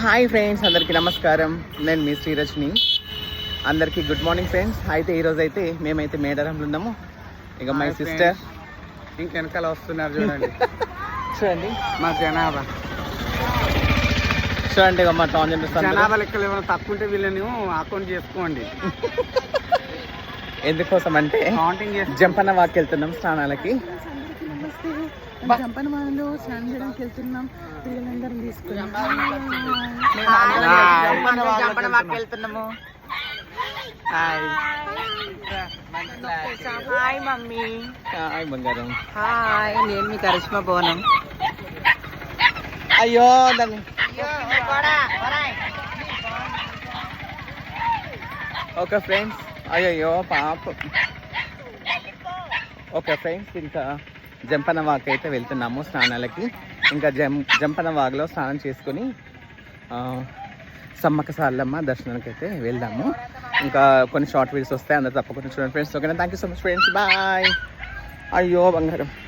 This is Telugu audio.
హాయ్ ఫ్రెండ్స్ అందరికీ నమస్కారం. నేను మీ శ్రీరజని. అందరికీ గుడ్ మార్నింగ్ ఫ్రెండ్స్. అయితే ఈరోజు అయితే మేమైతే మేడారంలో ఉన్నాము. ఇక మై సిస్టర్. ఇంక వెనకాల వస్తున్నారు చూడండి. చూడండి. మా జనాభా. చూడండి ఇక మా టాన్ జనాభా లెక్కలు ఏమైనా తక్కువ ఉంటే వీళ్ళని అకౌంట్ చేసుకోండి. ఎందుకోసం అంటే జంపన్న వాకి వెళ్తున్నాం స్నానాలకి. జంపన వాళ్ళు స్నానం చేయడానికి వెళ్తున్నాం పిల్లలందరం తీసుకున్నాం జంపన్న వాకి వెళ్తున్నాము హాయ్ హాయ్ మమ్మీ హాయ్ బంగారం హాయ్ నేను మీ కరిష్మా బోనం అయ్యో దాన్ని ఓకే ఫ్రెండ్స్ అయ్యయ్యో పాప ఓకే ఫ్రెండ్స్ ఇంకా జంపన వాక్ అయితే వెళ్తున్నాము స్నానాలకి. ఇంకా జం జంపన వాగ్లో స్నానం చేసుకొని ఆ, సమ్మక్క సార్లమ్మ దర్శనానికి అయితే వెళ్దాము. ఇంకా కొన్ని షార్ట్ వీడియోస్ వస్తాయి అందరు తప్పకుండా చూడండి. ఫ్రెండ్స్ ఓకేనా? Thank you so much friends bye అయ్యో బంగారం.